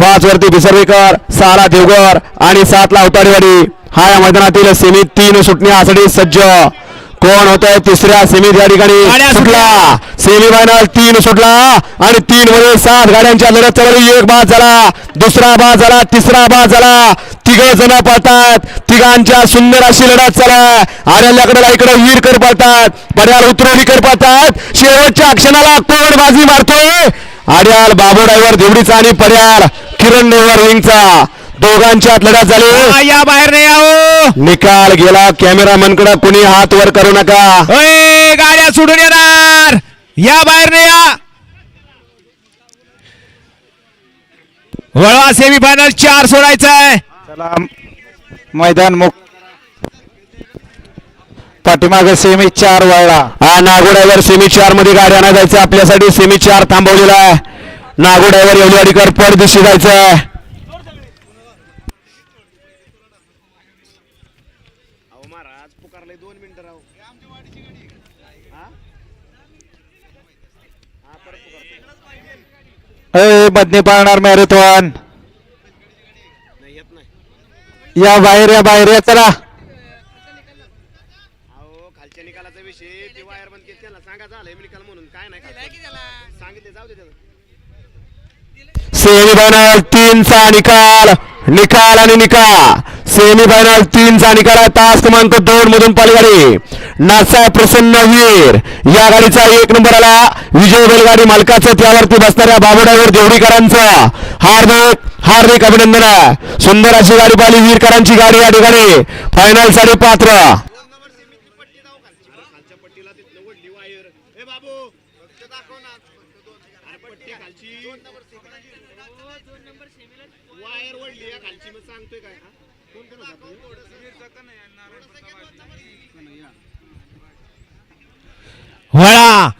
पाच वरती बिसर्वेकर सहाला देवगर आणि सातला अवताडेवाडी हा या मैदानातील सेमी तीन सुटण्यासाठी सज्ज. कोण होत तिसऱ्या सेमीत या ठिकाणी? सुटला. सेमी फायनल तीन सुटला आणि तीन मध्ये सात गाड्यांच्या लढत चालली एक बाद झाला. दुसरा बाद झाला तिसरा बाद झाला. तिघ जण पळतात. तिघांच्या सुंदर अशी लढत चला आर्याल्याकडे इकडे वीरकर पळतात. पर्याल उतरवलीकर पळतात. शेवटच्या क्षणाला कोण बाजी मारतोय. आर्याल बाबू ड्रायव्हर देवडीचा आणि पर्याल. किरण नेवर विंगचा दोघांच्यात लढत झाली. या बाहेर नाही आहो. निकाल गेला. कॅमेरामनकडे कुणी हात वर करू नका. ओय गाड्या सोडून येणार. या बाहेर नाही या. वळवा सेमी फायनल चार सोडायचंय चला मैदान मुक्त पाठीमागे सेमी चार वळला. हा नागोड्यावर सेमी चारमध्ये गाड्या जायचं आपल्यासाठी सेमी चार थांबवलेला आहे. नागोड्यावर येवलेवाडीकर परदेशी जायचं ए बदनी पाळणार मॅरेथॉन. या बाहेर या बाहेर या चला. अहो खालच्या निकालाचा विषय ते वायर बंद केली त्याला सांगा झालंय निकाल म्हणून. काय नाही. सांगितले जाऊ दे त्याला सेमी फायनल तीनचा निकाल निकाल आणि निकाल सेमी फायनल तीनचा निकाल आहे तास क्रमांक दोन मधून पालगाडी नासा प्रसन्न वीर. या गाडीचा एक नंबर आला. विजय बैलगाडी मालकाचं त्यावरती बसणाऱ्या बाबुडावर देवडीकरांचा. हार्दिक हार्दिक अभिनंदन. आहे सुंदर अशी गाडी पाहिली. वीरकरांची गाडी या ठिकाणी. फायनलसाठी पात्र खालच्या पट्टीला ओढली वायर ए बाबू. फक्त दाखव ना अरे पट्टी खालची. वायर ओढली या खालची मग सांगतोय काय? हा? कोण होता? वळा!